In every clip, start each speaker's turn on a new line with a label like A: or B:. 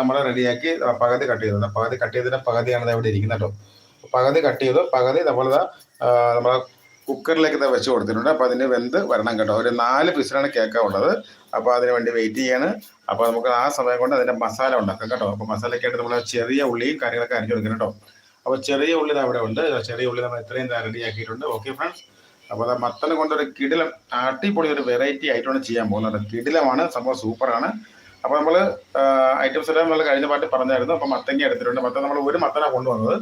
A: നമ്മൾ റെഡിയാക്കി പകുതി കട്ട് ചെയ്തത് പകുതി കട്ട് ചെയ്തതിന്റെ പകുതിയാണ് ഇവിടെ ഇരിക്കുന്നത് കേട്ടോ. പകുതി കട്ട് ചെയ്തു പകുതി നമ്മളിതാ നമ്മളെ കുക്കറിലേക്ക് വെച്ച് കൊടുത്തിട്ടുണ്ട്. അപ്പോൾ അതിന് വെന്ത് വരണം കേട്ടോ. ഒരു നാല് പീസിലാണ് കേക്ക ഉള്ളത്. അപ്പോൾ അതിന് വേണ്ടി വെയിറ്റ് ചെയ്യാണ്. അപ്പോൾ നമുക്ക് ആ സമയം കൊണ്ട് അതിന്റെ മസാല ഉണ്ടാക്കാം കേട്ടോ. അപ്പോൾ മസാലയ്ക്കായിട്ട് നമ്മൾ ചെറിയ ഉള്ളിയും കാര്യങ്ങളൊക്കെ അരിഞ്ഞു കൊടുക്കണം കേട്ടോ. അപ്പോൾ ചെറിയ ഉള്ളി അവിടെ ഉണ്ട്. ചെറിയ ഉള്ളി നമ്മൾ ഇത്രയും റെഡിയാക്കിയിട്ടുണ്ട് ഓക്കെ ഫ്രണ്ട്സ് അപ്പോൾ അത് മത്തനെ കൊണ്ടൊരു കിടിലം അടിപൊളി ഒരു വെറൈറ്റി ആയിട്ടാണ് ചെയ്യാൻ പോകുന്നത്. കിടിലമാണ്. സംഭവം സൂപ്പറാണ് അപ്പോൾ നമ്മൾ ഐറ്റംസ് എല്ലാം നമ്മൾ കഴിഞ്ഞ പാട്ട് പറഞ്ഞായിരുന്നു. അപ്പോൾ മത്തങ്ങ എടുത്തിട്ടുണ്ട്. മത്തൻ നമ്മൾ ഒരു മത്തനാണ് കൊണ്ടുവന്നത്.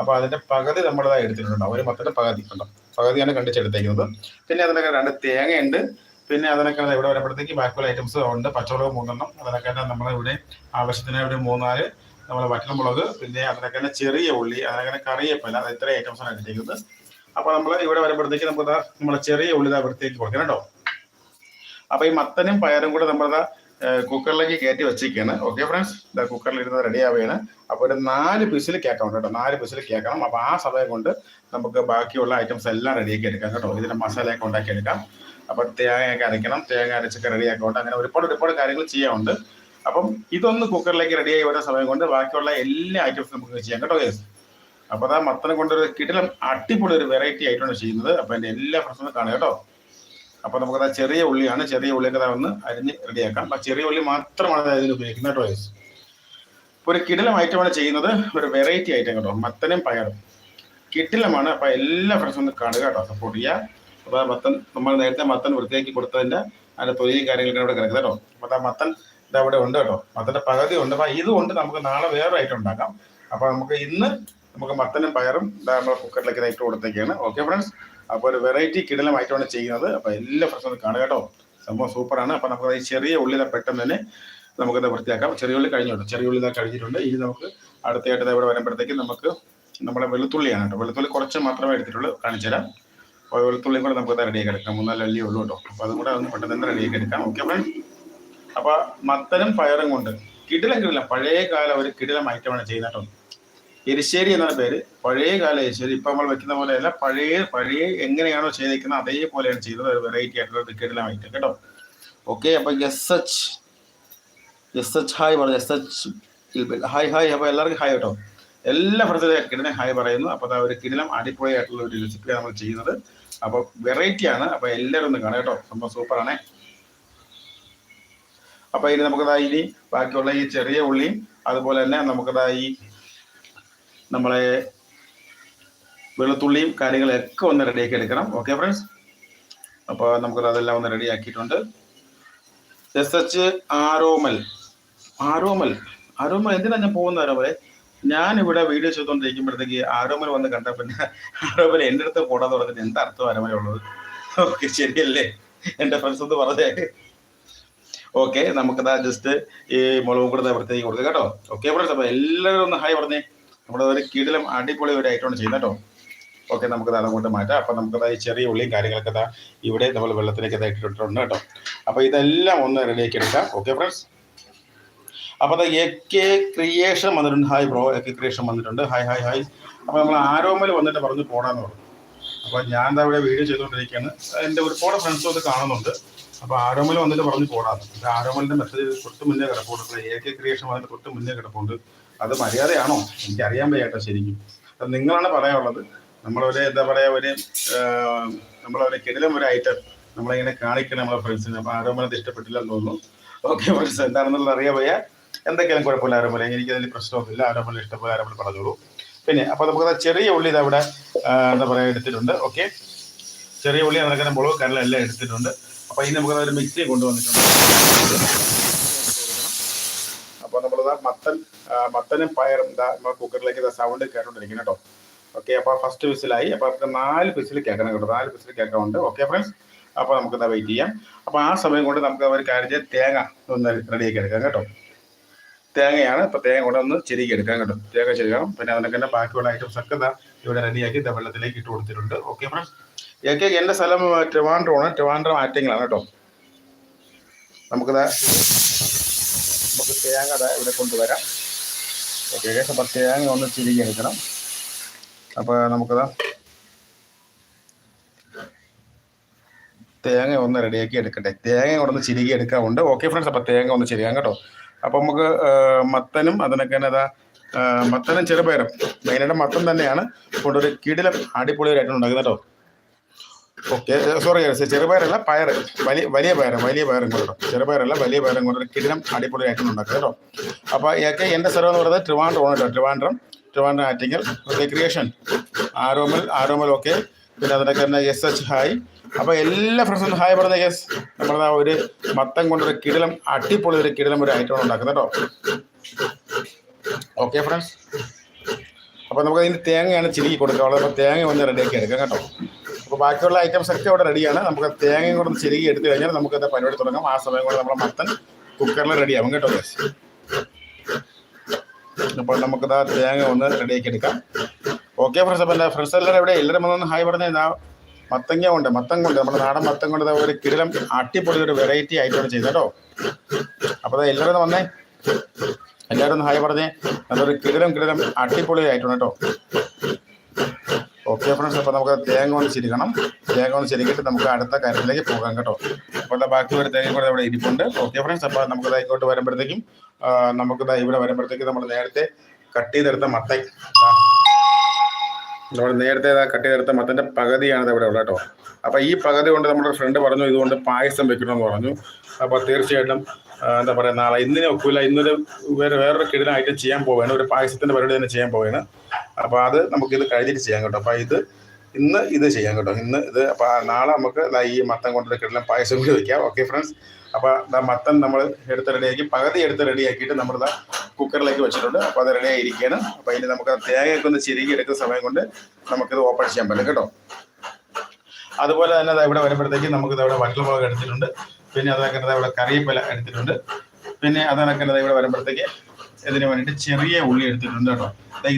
A: അപ്പോൾ അതിന്റെ പകുതി നമ്മൾ എടുത്തിട്ടുണ്ട് ഒരു മത്തന്റെ പകുതി ഉണ്ടോ പകുതിയാണ് കണ്ടിച്ചെടുത്തേക്കുന്നത്. പിന്നെ അതിനൊക്കെ രണ്ട് തേങ്ങയുണ്ട്. പിന്നെ അതിനൊക്കെ ഇവിടെ വരുമ്പോഴത്തേക്ക് ബാക്കിയുള്ള ഐറ്റംസ് ഉണ്ട്. പച്ചമുളക് മൂന്നെണ്ണം. അതിനൊക്കെ നമ്മൾ ഇവിടെ ആവശ്യത്തിന് ഒരു മൂന്നാൽ നമ്മൾ വറ്റൽമുളക് പിന്നെ അതിനൊക്കെ ചെറിയ ഉള്ളി അതിനൊക്കെ കറിയപ്പല്ല അത് ഇത്ര ഐറ്റംസ് ആണ് എടുത്തേക്കുന്നത് അപ്പോൾ നമ്മൾ ഇവിടെ വരുമ്പോഴത്തേക്ക് നമുക്ക് നമ്മൾ ചെറിയ ഉള്ളി ഇതാ വൃത്തിയാക്കി കൊടുക്കണം കേട്ടോ. അപ്പോൾ ഈ മത്തനും പയറും കൂടെ നമ്മളിതാ കുക്കറിലേക്ക് കയറ്റി വെച്ചിരിക്കുകയാണ്. ഓക്കെ ഫ്രണ്ട്സ് ഇതാ കുക്കറിൽ ഇരുന്ന് റെഡി ആവുകയാണ്. അപ്പോൾ ഒരു നാല് പീസിൽ കേൾക്കണം കേട്ടോ. നാല് പീസിൽ കേൾക്കണം. അപ്പോൾ ആ സമയം കൊണ്ട് നമുക്ക് ബാക്കിയുള്ള ഐറ്റംസ് എല്ലാം റെഡിയാക്കി എടുക്കാം കേട്ടോ. ഇതിന്റെ മസാലയൊക്കെ ഉണ്ടാക്കി എടുക്കാം. അപ്പോൾ തേങ്ങയൊക്കെ അരയ്ക്കണം. തേങ്ങ അരച്ചൊക്കെ റെഡിയാക്കോട്ടെ അങ്ങനെ ഒരുപാട് ഒരുപാട് കാര്യങ്ങൾ ചെയ്യാറുണ്ട് അപ്പം ഇതൊന്ന് കുക്കറിലേക്ക് റെഡിയായി വരുന്ന സമയം കൊണ്ട് ബാക്കിയുള്ള എല്ലാ ഐറ്റംസും നമുക്ക് ചെയ്യാം കേട്ടോ യെസ് അപ്പോൾ അതാ മത്തനെ കൊണ്ടൊരു കിടിലം അടിപൊളി ഒരു വെറൈറ്റി ആയിട്ടാണ് ചെയ്യുന്നത്. അപ്പോൾ എന്റെ എല്ലാ ഫ്രണ്ട്സും കാണുക കേട്ടോ. അപ്പൊ നമുക്കത് ചെറിയ ഉള്ളിയാണ് ചെറിയ ഉള്ളിയൊക്കെ ഒന്ന് അരിഞ്ഞ് റെഡിയാക്കാം ആ ചെറിയ ഉള്ളി മാത്രമാണ് അതിന് ഉപയോഗിക്കുന്നത് കേട്ടോ വയസ്സ് ഒരു കിടിലം ഐറ്റമാണ് ചെയ്യുന്നത്. ഒരു വെറൈറ്റി ഐറ്റം കേട്ടോ. മത്തനും പയറും. കിടിലമാണ്. അപ്പൊ എല്ലാ ഫ്രണ്ട്സും ഒന്ന് കാണുക കേട്ടോ. സപ്പോർട്ട് ചെയ്യുക. അപ്പൊ മത്തൻ നമ്മൾ നേരത്തെ മത്തൻ വൃത്തിയാക്കി കൊടുത്തതിന്റെ അതിന്റെ തൊലിയും കാര്യങ്ങളൊക്കെ ഇവിടെ കിടക്കുന്നത് കേട്ടോ. അപ്പൊ ആ മത്തൻ ഇത് അവിടെ ഉണ്ട് കേട്ടോ. മത്തന്റെ പകുതി ഉണ്ട്. അപ്പൊ ഇതുകൊണ്ട് നമുക്ക് നാളെ വേറെ ഐറ്റം ഉണ്ടാക്കാം. അപ്പൊ നമുക്ക് ഇന്ന് നമുക്ക് മത്തനും പയറും ഇതാ നമ്മുടെ കുക്കറിലേക്ക് ഇട്ട് കൊടുത്തേക്കാണ്. ഓക്കെ ഫ്രണ്ട്സ് അപ്പോൾ ഒരു വെറൈറ്റി കിടലമായിട്ടാണ് ചെയ്യുന്നത്. അപ്പോൾ എല്ലാ പ്രശ്നവും കാണുക കേട്ടോ. സംഭവം സൂപ്പറാണ് അപ്പോൾ നമുക്ക് ഈ ചെറിയ ഉള്ളിനെ പെട്ടെന്ന് തന്നെ നമുക്കത് വൃത്തിയാക്കാം. ചെറിയ ഉള്ളി കഴിഞ്ഞോട്ടോ ചെറിയ ഉള്ളി ഇതാ കഴിഞ്ഞിട്ടുണ്ട്. ഇനി നമുക്ക് അടുത്തായിട്ട് ഇവിടെ വരുമ്പോഴത്തേക്ക് നമുക്ക് നമ്മുടെ വെളുത്തുള്ളിയാണ് കേട്ടോ. വെളുത്തുള്ളി കുറച്ച് മാത്രമേ എടുത്തിട്ടുള്ളൂ. കാണിച്ചു തരാം. അപ്പോൾ വെളുത്തുള്ളിയും കൂടെ നമുക്ക് റെഡിയാക്കി എടുക്കാം. മൂന്നാൽ അല്ലി ഉള്ളൂ കേട്ടോ. അപ്പോൾ അതും കൂടെ ഒന്ന് പെട്ടെന്ന് തന്നെ റെഡിയാക്കി എടുക്കാം. ഓക്കെ അപ്പം അപ്പോൾ മത്തനും പയറും കൊണ്ട് കിടിലം കിടിലം പഴയ കാലം ഒരു കിടിലം ഐറ്റമാണ് ചെയ്യുന്നത് കേട്ടോ. എരിശ്ശേരി എന്നാണ് പേര്. പഴയ കാല എരിശ്ശേരി ഇപ്പൊ നമ്മൾ വെക്കുന്ന പോലെയല്ല. പഴയ പഴയ എങ്ങനെയാണോ ചെയ്തേക്കുന്നത് അതേപോലെയാണ് ചെയ്തത് വെറൈറ്റി ആയിട്ടുള്ള ടിക്കറ്റിലും ഐറ്റം കേട്ടോ. ഓക്കെ അപ്പൊ S H S H hi പറഞ്ഞു. എസ് എച്ച് ഹായ് ഹായ് അപ്പൊ എല്ലാവർക്കും ഹായ് കേട്ടോ. എല്ലാ ഫ്രണ്ട്സിലും കിടനെ ഹായ് പറയുന്നു. അപ്പൊ അത് ഒരു കിടിലം അടിപൊളി ആയിട്ടുള്ള ഒരു റെസിപ്പിയാണ് നമ്മൾ ചെയ്യുന്നത്. അപ്പൊ വെറൈറ്റി ആണ്. അപ്പൊ എല്ലാവരും ഒന്ന് കാണാം കേട്ടോ. സംഭവം സൂപ്പറാണേ അപ്പൊ ഇനി നമുക്കതാ ഇനി ബാക്കിയുള്ള ഈ ചെറിയ ഉള്ളിയും അതുപോലെ തന്നെ നമുക്കതാ ഈ നമ്മളെ വെളുത്തുള്ളിയും കാര്യങ്ങളൊക്കെ ഒന്ന് റെഡിയാക്കി എടുക്കണം. ഓക്കെ ഫ്രണ്ട്സ് അപ്പോൾ നമുക്കത് അതെല്ലാം ഒന്ന് റെഡി ആക്കിയിട്ടുണ്ട്. എസ് എച്ച് ആരോമൽ ആരോമൽ ആരോമൽ എന്തിനാ ഞാൻ പോകുന്ന ആരോമലെ ഞാൻ ഇവിടെ വീഡിയോ ചെയ്തുകൊണ്ടിരിക്കുമ്പോഴത്തേക്ക് ആരോമൽ വന്ന് കണ്ട പിന്നെ ആരോമൽ എന്റെ അടുത്ത് കൂടാതെ പറഞ്ഞിട്ട് എന്താ അർത്ഥം ആരോമല ഉള്ളത്? ഓക്കെ ശരിയല്ലേ? എന്റെ ഫ്രണ്ട്സ് ഒന്ന് പറഞ്ഞേ. ഓക്കെ നമുക്കതാ ജസ്റ്റ് ഈ മുളകും കൂടെ വൃത്തിയാക്കി കൊടുക്കുക കേട്ടോ. ഓക്കെ ഫ്രണ്ട്സ് അപ്പോൾ എല്ലാവരും ഒന്ന് ഹായ് പറഞ്ഞേ. നമ്മുടെ ഒരു കിടിലം അടിപൊളി ഒരു ഐറ്റമാണ് ചെയ്യുന്നത് കേട്ടോ. ഓക്കെ നമുക്ക് അങ്ങോട്ട് മാറ്റാം. അപ്പം നമുക്കത് ഈ ചെറിയ ഉള്ളിയും കാര്യങ്ങളൊക്കെ ഇതാ ഇവിടെ നമ്മൾ വെള്ളത്തിലേക്ക് ഇട്ടിട്ടുണ്ട് കേട്ടോ. അപ്പോൾ ഇതെല്ലാം ഒന്ന് റെഡിയാക്കി എടുക്കാം. ഓക്കെ ഫ്രണ്ട്സ് അപ്പോൾ അത് എ കെ ക്രിയേഷൻ വന്നിട്ടുണ്ട്. Hi bro A K creation വന്നിട്ടുണ്ട്. ഹായ് ഹായ് ഹായ് അപ്പോൾ നമ്മൾ ആരോമൽ വന്നിട്ട് പറഞ്ഞു പോടാന്ന് പറഞ്ഞു. അപ്പോൾ ഞാൻ എന്താ ഇവിടെ വീഡിയോ ചെയ്തുകൊണ്ടിരിക്കുകയാണ്. എന്റെ ഒരുപാട് ഫ്രണ്ട്സും അത് കാണുന്നുണ്ട്. അപ്പോൾ ആരോമൽ വന്നിട്ട് പറഞ്ഞു പോടാന്ന്. ആരോമലിന്റെ മെസ്സേജ് തൊട്ട് മുന്നേ കിടപ്പുണ്ട്. എ കെ ക്രിയേഷൻ വന്നിട്ട് തൊട്ട് മുന്നേ കിടപ്പുണ്ട്. അത് മര്യാദയാണോ? എനിക്ക് അറിയാൻ വയ്യാട്ടോ ശരിക്കും. അത് നിങ്ങളാണ് പറയാനുള്ളത്. നമ്മളൊരു എന്താ പറയാ ഒരു നമ്മളൊരു കിടിലം ഒരു ഐറ്റം നമ്മളിങ്ങനെ കാണിക്കണം നമ്മളെ ഫ്രണ്ട്സിന് അപ്പൊ ഇഷ്ടപ്പെട്ടില്ല ഇഷ്ടപ്പെട്ടില്ലെന്ന് തോന്നുന്നു. ഓക്കെ ഫ്രണ്ട്സ് എന്താണെന്നുള്ളത് അറിയാൻ വയ്യ. എന്തൊക്കെയാലും കുഴപ്പമില്ല ആരോപണം അതിന് പ്രശ്നമൊന്നുമില്ല. ആരോപണം ഇഷ്ടപോലെ ആരോപണം പറഞ്ഞോളൂ. പിന്നെ അപ്പൊ നമുക്ക് ചെറിയ ഉള്ളി ഇതവിടെ എന്താ പറയാ എടുത്തിട്ടുണ്ട്. ഓക്കെ. ചെറിയ ഉള്ളി നടക്കുന്ന മുളക് കരലെല്ലാം എടുത്തിട്ടുണ്ട്. അപ്പൊ ഇനി നമുക്ക് അതൊരു മിക്സി കൊണ്ടുവന്നിട്ടുണ്ട്. അപ്പൊ നമ്മളിതാ മത്തൻ മത്തനും പയറും ഇതാ നമ്മൾ കുക്കറിലേക്ക് ഇതാ സൗണ്ട് കേട്ടോണ്ടിരിക്കുന്നു കേട്ടോ ഓക്കെ അപ്പോൾ ഫസ്റ്റ് വിസിലായി. അപ്പോൾ നമുക്ക് നാല് വിസിൽ കേൾക്കണം കേട്ടോ. നാല് വിസിൽ കേൾക്കാറുണ്ട് ഓക്കെ ഫ്രണ്ട്സ് അപ്പോൾ നമുക്ക് ഇതാ വെയിറ്റ് ചെയ്യാം. അപ്പോൾ ആ സമയം കൊണ്ട് നമുക്ക് ഒരു കാര്യം തേങ്ങ ഒന്ന് റെഡിയാക്കി എടുക്കാം കേട്ടോ. തേങ്ങയാണ്. ഇപ്പോൾ തേങ്ങ കൊണ്ട് ഒന്ന് ചെരുക്കി എടുക്കാം കേട്ടോ. തേങ്ങ ചെരുക്കണം. പിന്നെ അതിനൊക്കെ തന്നെ ബാക്കിയുള്ള ഐറ്റംസ് ഒക്കെ ഇതാ ഇവിടെ റെഡിയാക്കി ഇതാ വെള്ളത്തിലേക്ക് ഇട്ട് കൊടുത്തിട്ടുണ്ട്. ഓക്കെ ഫ്രണ്ട്സ് ഏക്കെ എന്റെ സ്ഥലം ട്രിവാൻഡ്രമാണ്. ട്രിവാൻഡ്രം ആറ്റിങ്ങളാണ് കേട്ടോ. നമുക്കിതാ നമുക്ക് തേങ്ങ ഇവിടെ കൊണ്ടുവരാം. ഓക്കെ അപ്പോൾ തേങ്ങ ഒന്ന് ചിരികി എടുക്കണം അപ്പോൾ നമുക്കതാ തേങ്ങ ഒന്ന് റെഡിയാക്കി എടുക്കട്ടെ. തേങ്ങ ഒന്ന് ചിരികി എടുക്കാറുണ്ട് ഓക്കെ ഫ്രണ്ട്സ് അപ്പോൾ തേങ്ങ ഒന്ന് ചിരിയാം കേട്ടോ. അപ്പോൾ നമുക്ക് മത്തനും അതിനൊക്കെ തന്നെ അതാ മത്തനും ചെറുപയറും. മെയിനായിട്ട് മത്തൻ തന്നെയാണ്. കൊണ്ടൊരു കിടിലം അടിപൊളിയായിട്ടാണ് ഉണ്ടാക്കുന്നത് കേട്ടോ. ഓക്കെ സോറി ചെറുപയറല്ല പയർ. വലിയ വലിയ പയർ വലിയ പയറും കൊണ്ടോ ചെറുപയറല്ല വലിയ പയറും കൊണ്ടൊരു കിടിലം അടിപൊളി ഐറ്റം ഉണ്ടാക്കുക കേട്ടോ. അപ്പോൾ ഇതൊക്കെ എന്റെ സ്ഥലം എന്ന് പറയുന്നത് ട്രിവാൻഡ്രം ആണ് കേട്ടോ ട്രിവാൻഡ്രം. ട്രിവാൻഡ്രം ആറ്റിങ്ങൽ റിക്രിയേഷൻ ആരോമൽ ആരോമൽ ഓക്കെ പിന്നെ അതിനൊക്കെ തന്നെ എസ് എച്ച് ഹായ് അപ്പോൾ എല്ലാ ഫ്രണ്ട്സും ഹായ് പറഞ്ഞ യെസ് ആ ഒരു മത്തം കൊണ്ടൊരു കിടിലം അടിപൊളി ഒരു കിടിലം ഒരു ഐറ്റം ഉണ്ടാക്കുന്നത് കേട്ടോ. ഓക്കെ ഫ്രണ്ട്സ് അപ്പോൾ നമുക്ക് അതിന് തേങ്ങയാണ് ചിരുകി കൊടുക്കുക അപ്പോൾ തേങ്ങ ഒന്ന് റെഡിയാക്കി എടുക്കാം കേട്ടോ. ബാക്കിയുള്ള ഐറ്റംസ് ഒക്കെ റെഡിയാണ്. നമുക്ക് തേങ്ങയും കൂടെ ചെരുകി എടുത്തു കഴിഞ്ഞാൽ നമുക്ക് അത് പരിപാടി തുടങ്ങാം. ആ സമയം കൂടെ നമ്മുടെ മത്തൻ കുക്കറിൽ റെഡിയാവും കേട്ടോ അപ്പോൾ നമുക്ക് ആ തേങ്ങ ഒന്ന് റെഡിയാക്കി എടുക്കാം. ഓക്കെ ഫ്രണ്ട്സ് അപ്പം എന്റെ ഫ്രണ്ട്സ് എല്ലാവരും എവിടെ? എല്ലാവരും വന്നൊന്ന് ഹായ് പറഞ്ഞാൽ ഇതാ മത്തങ്ങ കൊണ്ട് മത്തം കൊണ്ട് നമ്മുടെ നാടൻ മത്തം കൊണ്ട് ഒരു കിടിലം അട്ടിപ്പൊളി ഒരു വെറൈറ്റി ആയിട്ടാണ് ചെയ്തത് കേട്ടോ. അപ്പോൾ എല്ലാവരും ഒന്ന് വന്നേ. എല്ലാവരും ഒന്ന് ഹായ് പറഞ്ഞേ. നല്ലൊരു കിടിലം കിടിലം അട്ടിപ്പൊളി ആയിട്ടുണ്ട് കേട്ടോ. ഓക്കെ ഫ്രണ്ട്സ് അപ്പോൾ നമുക്ക് തേങ്ങ ഒന്ന് ചിരിക്കണം. തേങ്ങ ഒന്ന് ചിരിക്കിട്ട് നമുക്ക് അടുത്ത കാര്യത്തിലേക്ക് പോകാം കേട്ടോ. അപ്പോൾ ബാക്കി ഒരു തേങ്ങ കൂടെ ഇവിടെ ഇരിപ്പുണ്ട്. ഓക്കെ ഫ്രണ്ട്സ് അപ്പോൾ നമുക്ക് ഇതായിക്കോട്ട് വരുമ്പോഴത്തേക്കും നമുക്ക് ഇവിടെ വരുമ്പോഴത്തേക്കും നമ്മൾ നേരത്തെ കട്ട് ചെയ്തെടുത്ത മത്ത നമ്മൾ നേരത്തെ കട്ട് ചെയ്തെടുത്ത മത്തന്റെ പകുതിയാണ് ഇവിടെ ഉള്ളത് കേട്ടോ. അപ്പോൾ ഈ പകുതി കൊണ്ട് നമ്മുടെ ഫ്രണ്ട് പറഞ്ഞു ഇതുകൊണ്ട് പായസം വെക്കണമെന്ന് പറഞ്ഞു. അപ്പോൾ തീർച്ചയായിട്ടും എന്താ പറയുക നാളെ ഇന്നിനെ ഒക്കില്ല. ഇന്നൊരു വേറെ വേറൊരു കിടിലം ഐറ്റം ചെയ്യാൻ പോവുകയാണ്. ഒരു പായസത്തിന്റെ പരിപാടി തന്നെ ചെയ്യാൻ പോവുകയാണ്. അപ്പോൾ അത് നമുക്കിത് കഴിഞ്ഞിട്ട് ചെയ്യാം കേട്ടോ. അപ്പോൾ ഇത് ഇന്ന് ഇത് ചെയ്യാം കേട്ടോ. ഇന്ന് ഇത് അപ്പോൾ നാളെ നമുക്ക് ഈ മത്തം കൊണ്ടൊരു കിടലം പായസം കൂടി വയ്ക്കാം ഓക്കെ ഫ്രണ്ട്സ് അപ്പോൾ ദാ മത്തൻ നമ്മൾ എടുത്ത് റെഡിയാക്കി പകുതി എടുത്ത് റെഡിയാക്കിയിട്ട് നമ്മൾ ദാ കുക്കറിലേക്ക് വെച്ചിട്ടുണ്ട്. അപ്പോൾ അത് റെഡി ആയിരിക്കുകയാണ്. അപ്പോൾ ഇനി നമുക്ക് ആ തേങ്ങയൊക്കെ ഒന്ന് ചിരുകി എടുക്കുന്ന സമയം കൊണ്ട് നമുക്കിത് ഓപ്പൺ ചെയ്യാൻ പറ്റും കേട്ടോ. അതുപോലെ തന്നെ ഇവിടെ വരുമ്പോഴത്തേക്ക് നമുക്ക് ദാ ഇവിടെ വറ്റൽമുളക് എടുത്തിട്ടുണ്ട്. പിന്നെ അതൊക്കെ ഇവിടെ കറിയപ്പല എടുത്തിട്ടുണ്ട്. പിന്നെ അതൊക്കെ ഇവിടെ വരുമ്പോഴത്തേക്ക് ഇതിന് വേണ്ടിയിട്ട് ചെറിയ ഉള്ളി എടുത്തിട്ടുണ്ട് കേട്ടോ.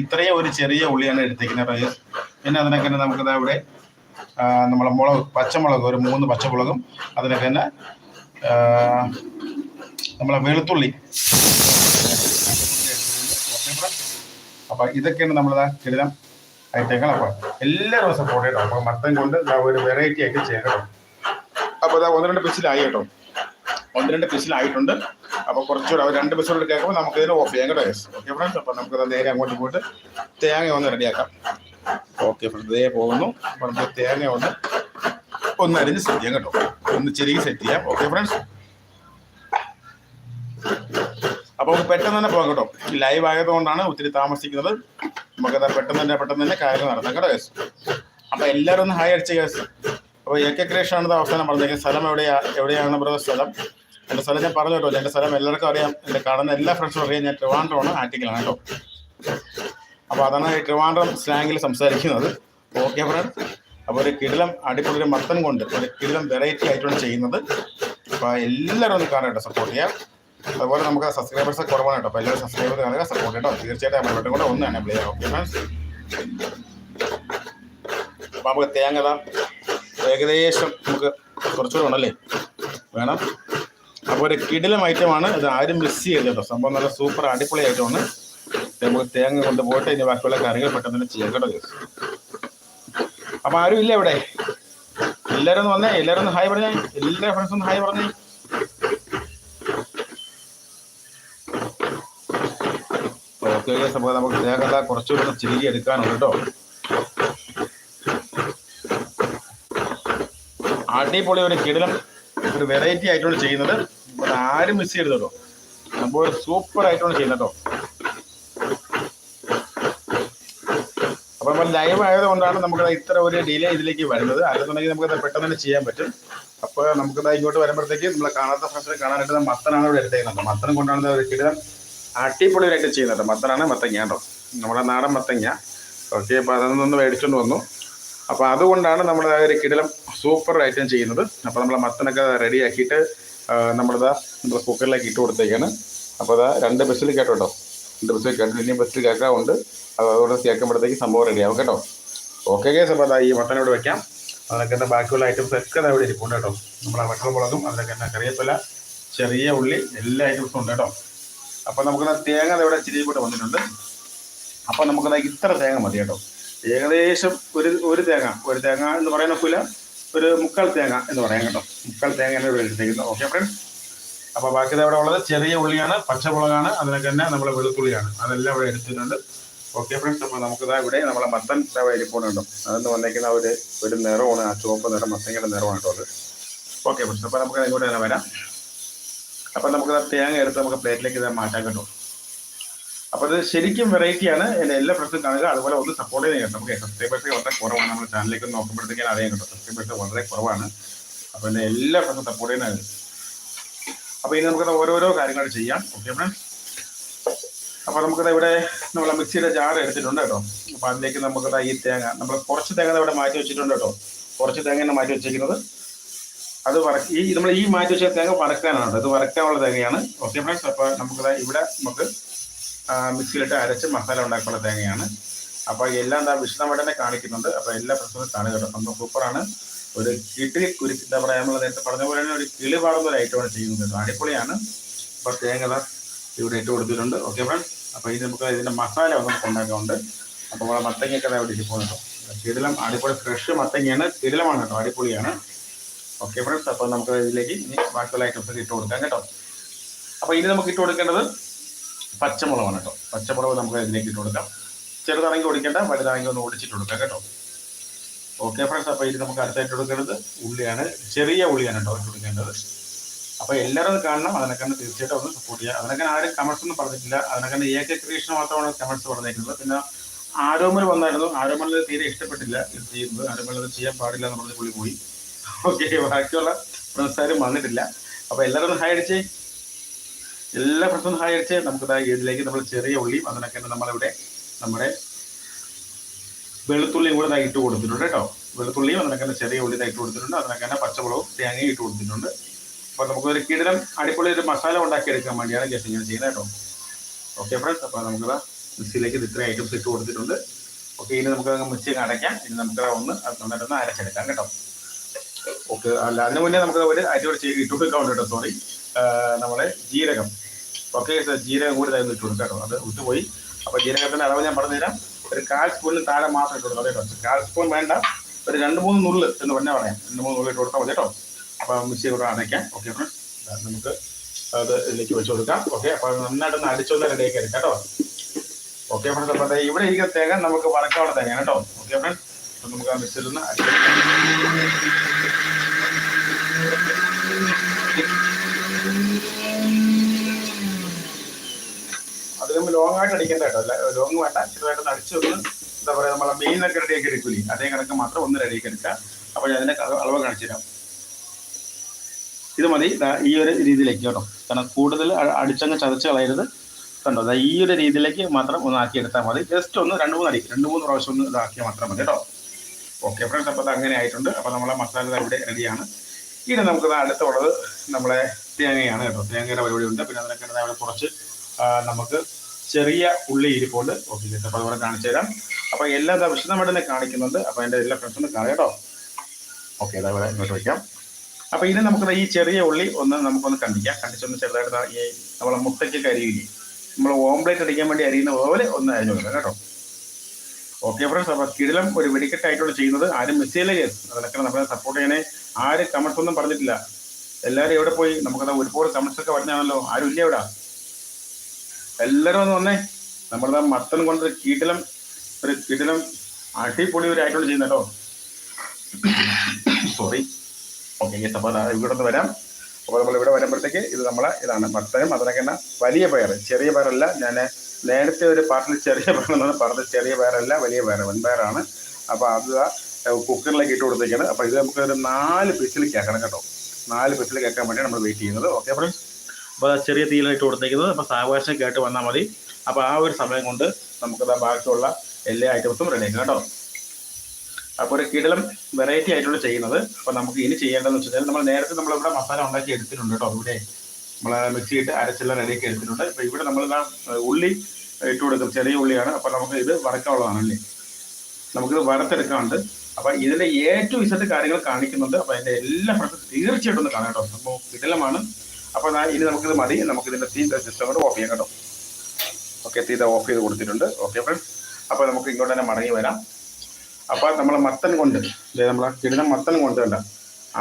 A: ഇത്രയും ഒരു ചെറിയ ഉള്ളിയാണ് എടുത്തേക്കുന്നത് ഇത്. പിന്നെ അതിനൊക്കെ തന്നെ നമുക്ക് ഇവിടെ നമ്മളെ മുളക് പച്ചമുളക് ഒരു മൂന്ന് പച്ചമുളകും അതിനൊക്കെ തന്നെ നമ്മളെ വെളുത്തുള്ളി. അപ്പൊ ഇതൊക്കെയാണ് നമ്മൾ കിടിലം ഐറ്റങ്ങൾ അപ്പൊ എല്ലാവരും സപ്പോർട്ട് ചെയ്യട്ടോ അപ്പൊ മത്തം കൊണ്ട് ഒരു വെറൈറ്റി ആയിട്ട് ചെയ്യണം അപ്പോൾ ഒന്ന് രണ്ട് പിസിലായി കേട്ടോ. ഒന്ന് രണ്ട് പിസിലായിട്ടുണ്ട് അപ്പൊ കുറച്ചുകൂടെ രണ്ട് പിസിലൂടെ കേൾക്കുമ്പോൾ നമുക്ക് ഇതിന് ഓഫ് ചെയ്യാം കേട്ടോ ഓക്കെ ഫ്രണ്ട്സ് അപ്പൊ നമുക്ക് ദാ നേരെ അങ്ങോട്ട് പോയിട്ട് തേങ്ങ ഒന്ന് റെഡിയാക്കാം ഓക്കെ ഫ്രണ്ട്സ് ഇതേ പോകുന്നു. അപ്പൊ നമുക്ക് തേങ്ങ ഒന്ന് ഒന്ന് അരിഞ്ഞ് സെറ്റ് ചെയ്യാം കേട്ടോ. ഒന്ന് ചെറിയ സെറ്റ് ചെയ്യാം. ഓക്കെ ഫ്രണ്ട്സ് അപ്പൊ നമുക്ക് പെട്ടെന്ന് തന്നെ പോകാം കേട്ടോ. ലൈവ് ആയതുകൊണ്ടാണ് ഒത്തിരി താമസിക്കുന്നത്. നമുക്ക് പെട്ടെന്ന് തന്നെ പെട്ടെന്ന് തന്നെ കാര്യങ്ങൾ നടത്താം കേട്ടോ യെസ് അപ്പൊ എല്ലാവരും ഒന്ന് ഹായ് അടിച്ച കേസ് അപ്പോൾ എ കെ ക്രേഷൻ ആണ് അവസാനം പറഞ്ഞേക്കുന്നത് സ്ഥലം എവിടെയാ? എവിടെയാണ് ബ്രദർ സ്ഥലം? എന്റെ സ്ഥലം ഞാൻ പറഞ്ഞു കേട്ടോ എന്റെ സ്ഥലം എല്ലാവർക്കും അറിയാം. എന്റെ കാണുന്ന എല്ലാ ഫ്രണ്ട്സും അറിയാം. ഞാൻ ട്രിവാൻഡ്രമാണ് ആറ്റിക്കലാണ് കേട്ടോ. അപ്പൊ അതാണ് ട്രിവാൻഡ്രം സ്ലാങ്ങിൽ സംസാരിക്കുന്നത്. ഓക്കെ ഫ്രണ്ട് അപ്പൊ ഒരു കിടിലം അടിപൊളി മത്തൻ കൊണ്ട് ഒരു കിടിലം വെറൈറ്റി ആയിട്ടാണ് ചെയ്യുന്നത്. അപ്പൊ എല്ലാവരും ഒന്ന് കാണാം കേട്ടോ സപ്പോർട്ട് ചെയ്യാം അതുപോലെ നമുക്ക് സബ്സ്ക്രൈബേഴ്സ് കുറവാണ് കേട്ടോ. അപ്പോൾ എല്ലാവരും സബ്സ്ക്രൈബ് കാണുക സപ്പോർട്ട് കേട്ടോ തീർച്ചയായിട്ടും നമ്മൾ ഇവിടെ കൂടെ ഒന്ന് പ്ലേ ചെയ്യാം ഓക്കെ ഫ്രണ്ട്സ് അപ്പോൾ നമുക്ക് തേങ്ങ ഏകദേശം നമുക്ക് കുറച്ചുകൂടെ ഉണ്ടല്ലേ വേണം. അപ്പോൾ ഒരു കിടിലം ഐറ്റമാണ് ഇത് ആരും മിസ് ചെയ്യരുത്. കേട്ടോ സംഭവം നല്ല സൂപ്പർ അടിപൊളി ഐറ്റമാണ് നമുക്ക് തേങ്ങ കൊണ്ട് പോയിട്ട് ഇനി ബാക്കിയുള്ള കറികൾ പെട്ടെന്ന് തന്നെ ചെയ്യാം കേട്ടോ. അപ്പോൾ ആരും ഇല്ല ഇവിടെ. എല്ലാരും വന്നേ. എല്ലാരും ഹായ് പറഞ്ഞേ. എല്ലാ ഫ്രണ്ട്സും ഹായ് പറഞ്ഞേ. ഓക്കെ നമുക്ക് തേങ്ങ കുറച്ചുകൂടെ ഒന്ന് എടുക്കാനുണ്ട് കേട്ടോ. അടിപൊളി ഒരു കിടിലം ഒരു വെറൈറ്റി ആയിട്ടാണ് ചെയ്യുന്നത്. ആരും മിസ് ചെയ്യരുത് കേട്ടോ സൂപ്പർ ആയിട്ടാണ് ചെയ്യുന്നത് കേട്ടോ. അപ്പൊ നമ്മൾ ലൈവ് ആയതുകൊണ്ടാണ് നമുക്ക് ഇത്ര ഒരു ഡിലേ ഇതിലേക്ക് വരുന്നത്. അല്ലെന്നുണ്ടെങ്കിൽ നമുക്ക് പെട്ടെന്ന് തന്നെ ചെയ്യാൻ പറ്റും. അപ്പോൾ നമുക്ക് ഇങ്ങോട്ട് വരുമ്പോഴത്തേക്ക് നമ്മൾ കാണാത്ത ഫ്രണ്ട്സിനെ കാണാനായിട്ട് മത്തനാണ് ഇവിടെ എടുത്തേക്കുന്നത് മത്തൻ കൊണ്ടാണ് ഒരു കിടിലം അടിപൊളിയായിട്ട് ചെയ്യുന്നത് മത്തനാണ് മത്തങ്ങ കേട്ടോ. നമ്മുടെ നാടൻ മത്തങ്ങ. ഓക്കെ അപ്പോൾ അതൊന്നും മേടിച്ചുകൊണ്ട് വന്നു. അപ്പോൾ അതുകൊണ്ടാണ് നമ്മൾ ആ ഒരു കിടലം സൂപ്പർ ഐറ്റം ചെയ്യുന്നത്. അപ്പോൾ നമ്മൾ മത്തനൊക്കെ റെഡിയാക്കിയിട്ട് നമ്മളിതാ നമ്മുടെ കുക്കറിലേക്ക് ഇട്ട് കൊടുത്തേക്കാണ്. അപ്പോൾ അതാ രണ്ട് ബസ്സിൽ കേട്ടോ കേട്ടോ. രണ്ട് ബസ്സിൽ കേട്ടോ. ഇനിയും ബസ്സിൽ കേൾക്കാറുണ്ട്. അത് അതുകൊണ്ട് കേൾക്കുമ്പോഴത്തേക്ക് സംഭവം റെഡിയാവും കേട്ടോ. ഓക്കെ കേസ് അപ്പോൾ അതാ ഈ മട്ടൻ ഇവിടെ വെക്കാം. അതിനൊക്കെ തന്നെ ബാക്കിയുള്ള ഐറ്റംസ് ഒക്കെ അവിടെ ഇരിപ്പുണ്ട് കേട്ടോ. നമ്മളെ വട്ടമുളകും അതിനൊക്കെ തന്നെ കറിയപ്പല ചെറിയ ഉള്ളി എല്ലാ ഐറ്റംസും ഉണ്ട് കേട്ടോ. അപ്പോൾ നമുക്ക് തേങ്ങ ഇവിടെ കൂട്ട് കൂടെ വന്നിട്ടുണ്ട്. അപ്പോൾ നമുക്ക് ഇത്ര തേങ്ങ മതി കേട്ടോ. ഏകദേശം ഒരു ഒരു തേങ്ങ ഒരു തേങ്ങ എന്ന് പറയാൻ ഒക്കില്ല ഒരു മുക്കാൽ തേങ്ങ എന്ന് പറയാം കേട്ടോ. മുക്കാൽ തേങ്ങ ഇവിടെ എടുത്തേക്കുന്നത് ഓക്കെ ഫ്രണ്ട്സ് അപ്പൊ ബാക്കി ഇവിടെ ഉള്ളത് ചെറിയ ഉള്ളിയാണ് പച്ചമുളകാണ് അതിനൊക്കെ തന്നെ നമ്മുടെ വെളുത്തുള്ളിയാണ്. അതെല്ലാം ഇവിടെ എടുത്തിട്ടുണ്ട്. ഓക്കെ ഫ്രണ്ട്സ് അപ്പോൾ നമുക്കിതാ ഇവിടെ നമ്മളെ മത്തൻ ഇരിപ്പുണ്ടോ അതെന്ന് വന്നേക്കുന്ന ഒരു ഒരു നിറമാണ് ആ ചുവപ്പ് നിറം മത്തങ്ങയുടെ നിറമാണ് കേട്ടോ അത്. ഓക്കെ ഫ്രണ്ട്സ് അപ്പോൾ നമുക്ക് ഇങ്ങോട്ട് തന്നെ വരാം. അപ്പോൾ നമുക്ക് തേങ്ങ എടുത്ത് നമുക്ക് പ്ലേറ്റിലേക്ക് ഇത് മാറ്റാൻ കേട്ടോ. അപ്പോൾ ഇത് ശരിക്കും വെറൈറ്റിയാണ് എന്റെ എല്ലാ പ്രശ്നവും കാണുക. അതുപോലെ ഒന്ന് സപ്പോർട്ട് കേട്ടോ. നമുക്ക് സബ്സ്ക്രൈബേഴ്സ് വളരെ കുറവാണ്. നമ്മുടെ ചാനലിലേക്ക് നോക്കുമ്പോഴത്തേക്കും അറിയാൻ കേട്ടോ. സബ്സ്ക്രൈബേഴ്സ് വളരെ കുറവാണ്. അപ്പോൾ എന്റെ എല്ലാ പ്രശ്നവും സപ്പോർട്ട് ചെയ്യുന്നതാണ് അപ്പോൾ ഇനി നമുക്കത് ഓരോരോ കാര്യങ്ങൾ ചെയ്യാം. ഓക്കെ ഫ്രണ്ട്സ് അപ്പോൾ നമുക്കത് ഇവിടെ നമ്മളെ മിക്സിയുടെ ജാർ എടുത്തിട്ടുണ്ട് കേട്ടോ. അപ്പോൾ അതിലേക്ക് നമുക്ക് ഈ തേങ്ങ നമ്മൾ കുറച്ച് തേങ്ങ ഇവിടെ മാറ്റി വെച്ചിട്ടുണ്ട് കേട്ടോ. കുറച്ച് തേങ്ങ മാറ്റി വെച്ചിരിക്കുന്നത്. അത് വറക്ക് ഈ നമ്മൾ ഈ മാറ്റി വെച്ച തേങ്ങ വറക്കാനാണ്. ഇത് വറക്കാനുള്ള തേങ്ങയാണ്. ഓക്കെ ഫ്രണ്ട്സ് അപ്പോൾ നമുക്ക് ഇവിടെ നമുക്ക് മിക്സിയിലിട്ട് അരച്ച് മസാല ഉണ്ടാക്കാനുള്ള തേങ്ങയാണ്. അപ്പോൾ എല്ലാം എന്താ വിശദമായിട്ട് തന്നെ കാണിക്കുന്നുണ്ട്. അപ്പോൾ എല്ലാ പ്രശ്നവും കാണുക കേട്ടോ. സംഭവം സൂപ്പറാണ്. ഒരു കിട്ടി കുരി എന്താ പറയുക നമ്മൾ നേരത്തെ പറഞ്ഞ പോലെ തന്നെ ഒരു കിളി പാടുന്ന ഒരു ഐറ്റമാണ് ചെയ്യുന്നത്. കേട്ടോ അടിപൊളിയാണ്. അപ്പോൾ തേങ്ങ ഇവിടെ ഇട്ട് കൊടുത്തിട്ടുണ്ട്. ഓക്കെ ഫ്രണ്ട് അപ്പോൾ ഇത് നമുക്ക് ഇതിന്റെ മസാല ഒന്നും നമുക്ക് ഉണ്ടാക്കാനുണ്ട്. അപ്പോൾ നമ്മളെ മത്തങ്ങയൊക്കെ അവിടെ ഇരിപ്പുണ്ട് കേട്ടോ. കിടിലം അടിപൊളി ഫ്രഷ് മത്തങ്ങയാണ്. കിടിലമാണ് കേട്ടോ. അടിപൊളിയാണ്. ഓക്കെ ഫ്രണ്ട്സ് അപ്പോൾ നമുക്ക് ഇതിലേക്ക് ഇനി ബാക്കിയുള്ള ഐറ്റംസ് ഇട്ട് കൊടുക്കാം കേട്ടോ. അപ്പോൾ ഇനി നമുക്ക് ഇട്ട് കൊടുക്കേണ്ടത് പച്ചമുളകാണ് കേട്ടോ. പച്ചമുളക് നമുക്ക് ഇതിലേക്ക് ഇട്ട് കൊടുക്കാം. ചെറുതാണെങ്കിൽ ഓടിക്കേണ്ട വലുതാണെങ്കിൽ ഒന്ന് ഓടിച്ചിട്ട് കൊടുക്കാം കേട്ടോ. ഓക്കെ ഫ്രണ്ട്സ് അപ്പോൾ ഇത് നമുക്ക് അടുത്തായിട്ട് കൊടുക്കേണ്ടത് ഉള്ളിയാണ്. ചെറിയ ഉള്ളിയാണ് കേട്ടോ കൊടുക്കേണ്ടത്. അപ്പോൾ എല്ലാവരും കാണണം. അതിനൊക്കെ തീർച്ചയായിട്ടും ഒന്ന് സപ്പോർട്ട് ചെയ്യുക അതിനൊക്കെ ആരും കമൻസ് ഒന്നും പറഞ്ഞിട്ടില്ല. അതിനൊക്കെ എ ഏക ക്രിയേഷൻ മാത്രമാണ് കമൻസ് പറഞ്ഞിരിക്കുന്നത്. പിന്നെ ആരോമൽ വന്നായിരുന്നു. ആരോമലിൽ തീരെ ഇഷ്ടപ്പെട്ടില്ല ഇത് ചെയ്യുന്നത്. ആരോമൽ ചെയ്യാൻ പാടില്ല എന്ന് പറഞ്ഞ് പുള്ളി പോയി. ഓക്കെ ബാക്കിയുള്ള ഫ്രണ്ട്സാരും വന്നിട്ടില്ല. അപ്പോൾ എല്ലാവരും ഹായ് അടിച്ചേ. എല്ലാ ഹായ് അടിച്ചേ നമുക്ക് ഇതിലേക്ക് നമ്മൾ ചെറിയ ഉള്ളിയും അതിനൊക്കെ നമ്മളിവിടെ നമ്മുടെ വെളുത്തുള്ളിയും കൂടെ ഇട്ട് കൊടുത്തിട്ടുണ്ട് കേട്ടോ. വെളുത്തുള്ളിയും അതിനൊക്കെ ചെറിയ ഉള്ളി ഇട്ട് കൊടുത്തിട്ടുണ്ട്. അതിനൊക്കെ തന്നെ പച്ചമുളകും തേങ്ങയും ഇട്ട് കൊടുത്തിട്ടുണ്ട്. അപ്പോൾ നമുക്ക് ഒരു കിടിലം അടിപൊളി ഒരു മസാല ഉണ്ടാക്കിയെടുക്കാൻ വേണ്ടിയാണ് ജസ്റ്റ് ഇങ്ങനെ ചെയ്യുന്നത് കേട്ടോ. ഓക്കെ ഫ്രണ്ട്സ് അപ്പോൾ നമുക്ക് മിക്സിയിലേക്ക് ഇത് ഇത്രയും ഐറ്റംസ് ഇട്ട് കൊടുത്തിട്ടുണ്ട്. ഓക്കെ ഇനി നമുക്ക് മിക്സി അടയ്ക്കാം. ഇനി നമുക്ക് ഒന്ന് അത് നന്നായിട്ടൊന്ന് അരച്ചെടുക്കാം കേട്ടോ. ഓക്കെ അല്ല അതിന് മുന്നേ നമുക്ക് ഒരു അരിയോട് ചെയ്ത് ഇട്ട് കൊടുക്കാൻ കേട്ടോ സോറി നമ്മുടെ ജീരകം. ഓക്കെ ജീരകം കൂടി തന്നെ ഇട്ട് കൊടുക്കാം അത് വിട്ടുപോയി. അപ്പോൾ ജീരകത്തിന്റെ അളവ് ഞാൻ പറഞ്ഞുതരാം ഒരു കാൽ സ്പൂണിൽ താഴെ മാത്രം ഇട്ട് കൊടുക്കാം കേട്ടോ. കാൽ സ്പൂൺ വേണ്ട. ഒരു രണ്ട് മൂന്ന് നുള്ള് എന്ന് പറഞ്ഞാൽ പറയാം. രണ്ട് മൂന്ന് നുള്ള് ഇട്ട് കൊടുത്താൽ മതി കേട്ടോ. അപ്പോൾ മിക്സി കൂടെ അടയ്ക്കാം ഓക്കെ നമുക്ക് അത് ഇതിലേക്ക് വെച്ച് കൊടുക്കാം. ഓക്കെ അപ്പോൾ നന്നായിട്ടൊന്ന് അടിച്ചൊന്ന് റെഡിയാക്കി എടുക്കാം കേട്ടോ. ഓക്കെ ഫ്രണ്ട്സ് അപ്പോൾ ഇവിടെ ഇരിക്കുന്ന തേങ്ങ നമുക്ക് വറക്കാനുള്ള തേങ്ങയാണ് കേട്ടോ. ഓക്കെ ഫ്രണ്ട്സ് നമുക്ക് ആ അടിച്ചെടുക്കാം അതിലും ലോങ് ആയിട്ട് അടിക്കേണ്ട കേട്ടോ. ലോങ് വേണ്ട. ചെറുതായിട്ട് അടിച്ചു വന്ന് എന്താ പറയുക നമ്മളെ മെയിനൊക്കെ റെഡിയാക്കി എടുക്കൂലേ? അതേ കണക്ക് മാത്രം ഒന്ന് റെഡിയാക്കി എടുക്കുക. അപ്പോൾ ഞാൻ അതിന്റെ അളവ് കാണിച്ചു തരാം. ഇത് മതി. ഈ ഒരു രീതിയിലേക്ക് കേട്ടോ. കാരണം കൂടുതൽ അടിച്ചങ്ങ് ചതച്ച് കളയരുത്. കണ്ടോ? ഈ ഒരു രീതിയിലേക്ക് മാത്രം ഒന്ന് ആക്കി എടുത്താൽ മതി. ജസ്റ്റ് ഒന്ന് രണ്ട് മൂന്ന് അടി രണ്ട് മൂന്ന് പ്രാവശ്യം ഒന്ന് ഇതാക്കിയാൽ മാത്രം മതി കേട്ടോ. ഓക്കെ ഫ്രണ്ട്സ് അപ്പോൾ അത് അങ്ങനെ ആയിട്ടുണ്ട്. അപ്പോൾ നമ്മളെ മസാല ഇവിടെ റെഡിയാണ് ഇനി നമുക്ക് അടുത്തുള്ളത് നമ്മളെ തേങ്ങയാണ് കേട്ടോ. തേങ്ങയുടെ പരിപാടി ഉണ്ട്. പിന്നെ അതിനൊക്കെ അവിടെ കുറച്ച് നമുക്ക് ചെറിയ ഉള്ളി ഇരിപ്പുണ്ട്. ഓക്കെ അപ്പോൾ അതുപോലെ കാണിച്ചു തരാം. അപ്പോൾ എല്ലാ വിശദമായിട്ട് കാണിക്കുന്നുണ്ട്. അപ്പോൾ എന്റെ എല്ലാ ഫ്രണ്ട്സും കാണാം കേട്ടോ. ഓക്കെ അതേപോലെ ഇങ്ങോട്ട് വയ്ക്കാം. അപ്പോൾ ഇനി നമുക്ക് ഈ ചെറിയ ഉള്ളി ഒന്ന് നമുക്കൊന്ന് കണ്ടിക്കാം. കണ്ടിച്ചൊന്ന് ചെറുതായിട്ട് ഈ നമ്മളെ മുട്ടയ്ക്ക് കരിയില്ലേ? നമ്മൾ ഓംപ്ലേറ്റ് അടിക്കാൻ വേണ്ടി അരിയുന്ന പോലെ ഒന്ന് അരിഞ്ഞു കൊടുക്കാം കേട്ടോ. ഓക്കെ ഫ്രണ്ട്സ് അപ്പോൾ കിടിലം ഒരു വെടിക്കെട്ടായിട്ടുള്ള ചെയ്യുന്നത്. ആരും മിസ് ചെയ്യില്ല കേസ് അതിലൊക്കെ നമ്മളെ സപ്പോർട്ട് ചെയ്യണേ. ആരും കമൻസ് ഒന്നും പറഞ്ഞിട്ടില്ല. എല്ലാവരും എവിടെ പോയി? നമുക്കത് ഒരുപാട് കമൻസ് ഒക്കെ പറഞ്ഞാണല്ലോ ആരും ഇല്ല ഇവിടെ എല്ലാവരും ഒന്ന് വന്നേ. നമ്മളത് മത്തൻ കൊണ്ട് കിടിലം ഒരു കിടിലം അടിപൊളി ഒരു ആയിട്ടുള്ള ചെയ്യുന്നുണ്ടോ സോറി ഓക്കെ അപ്പോൾ ഇവിടെ ഒന്ന് വരാം. അപ്പോൾ നമ്മൾ ഇവിടെ വരുമ്പോഴത്തേക്ക് ഇത് നമ്മൾ ഇതാണ്. മത്തനും അതിനൊക്കെ വലിയ പയർ ചെറിയ പയറല്ല ഞാൻ നേരത്തെ ഒരു പാട്ടിൽ ചെറിയ പയറെന്നാണ് പറഞ്ഞത് ചെറിയ പയറല്ല വലിയ പയർ വൻപയറാണ് അപ്പോൾ അത് കുക്കറിലേക്ക് ഇട്ട് കൊടുത്തേക്കാണ്. അപ്പോൾ ഇത് നമുക്ക് ഒരു നാല് പിസിൽ കേൾക്കണം കേട്ടോ. നാല് പിസിൽ കേൾക്കാൻ വേണ്ടി നമ്മൾ വെയിറ്റ് ചെയ്യുന്നത്. ഓക്കെ ഫ്രണ്ട്സ് അപ്പോൾ ചെറിയ ചെറിയ തീയിലിട്ട് കൊടുത്തേക്കുന്നത്. അപ്പോൾ സാവകാശം കേട്ട് വന്നാൽ മതി. അപ്പോൾ ആ ഒരു സമയം കൊണ്ട് നമുക്കത് ബാക്കിയുള്ള എല്ലാ ഐറ്റംസും റെഡിയാക്കാം കേട്ടോ. അപ്പോൾ ഒരു കിടലം വെറൈറ്റി ആയിട്ടുള്ള ചെയ്യുന്നത്. അപ്പോൾ നമുക്ക് ഇനി ചെയ്യേണ്ടതെന്ന് വെച്ച് കഴിഞ്ഞാൽ നമ്മൾ നേരത്തെ നമ്മൾ ഇവിടെ മസാല ഉണ്ടാക്കി എടുത്തിട്ടുണ്ട് കേട്ടോ. ഇവിടെ നമ്മൾ മിക്സി ഇട്ട് അരച്ചെല്ലാം റെഡിയാക്കി എടുത്തിട്ടുണ്ട്. അപ്പോൾ ഇവിടെ നമ്മൾ ഉള്ളി ഇട്ട് കൊടുക്കും. ചെറിയ ഉള്ളിയാണ്. അപ്പോൾ നമുക്ക് ഇത് വറക്കാനുള്ളതാണ് അല്ലേ? നമുക്കിത് വറുത്തെടുക്കാണ്ട് അപ്പോൾ ഇതിന്റെ എ ടു കാര്യങ്ങൾ കാണിക്കുന്നുണ്ട്. അപ്പോൾ അതിന്റെ എല്ലാ ഫ്രണ്ട്സും തീർച്ചയായിട്ടും ഒന്ന് കാണാം കേട്ടോ. അപ്പോൾ കിടലമാണ്. അപ്പോൾ ഇനി നമുക്കിത് മതി. നമുക്കിതിന്റെ തീ സിസ്റ്റം കൂടെ ഓഫ് ചെയ്യാം കേട്ടോ. ഓക്കെ തീ ഓഫ് ചെയ്ത് കൊടുത്തിട്ടുണ്ട്. ഓക്കെ ഫ്രണ്ട്സ് അപ്പോൾ നമുക്ക് ഇങ്ങോട്ട് തന്നെ മടങ്ങി വരാം. അപ്പോൾ നമ്മൾ മത്തൻ കൊണ്ട് ദേ നമ്മളെ കിടന്ന മത്തൻ കൊണ്ട് കണ്ട?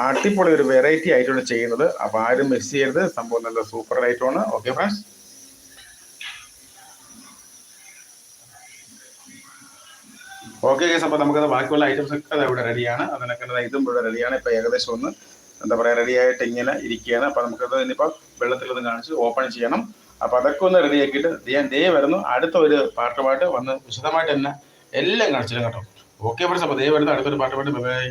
A: അടിപൊളി ഒരു വെറൈറ്റി ആയിട്ടാണ് ചെയ്യുന്നത്. അപ്പോൾ ആരും മിസ് ചെയ്യരുത്. സംഭവം നല്ല സൂപ്പർ ആയിട്ടാണ്. ഓക്കെ ഫ്രണ്ട്സ് ഓക്കെ കേസ് അപ്പോൾ നമുക്കത് ബാക്കിയുള്ള ഐറ്റംസ് ഒക്കെ അത് ഇവിടെ റെഡിയാണ് അതിനൊക്കെ ഇതും ഇവിടെ റെഡിയാണ് ഇപ്പോൾ ഏകദേശം ഒന്ന് എന്താ പറയുക റെഡി ആയിട്ട് ഇങ്ങനെ ഇരിക്കുകയാണ്. അപ്പോൾ നമുക്കത് ഇനിയിപ്പോൾ വെള്ളത്തിലൊന്ന് കാണിച്ച് ഓപ്പൺ ചെയ്യണം. അപ്പോൾ അതൊക്കെ ഒന്ന് റെഡി ആക്കിയിട്ട് ഞാൻ ദേ വരുന്നു. അടുത്ത ഒരു പാട്ടുപാട്ട് വന്ന് വിശദമായിട്ട് തന്നെ എല്ലാം കാണിച്ചില്ല കേട്ടോ. ഓക്കെ ഫ്രണ്ട്സ് അപ്പോൾ ദേ വരുന്ന അടുത്തൊരു പാട്ട് ബൈ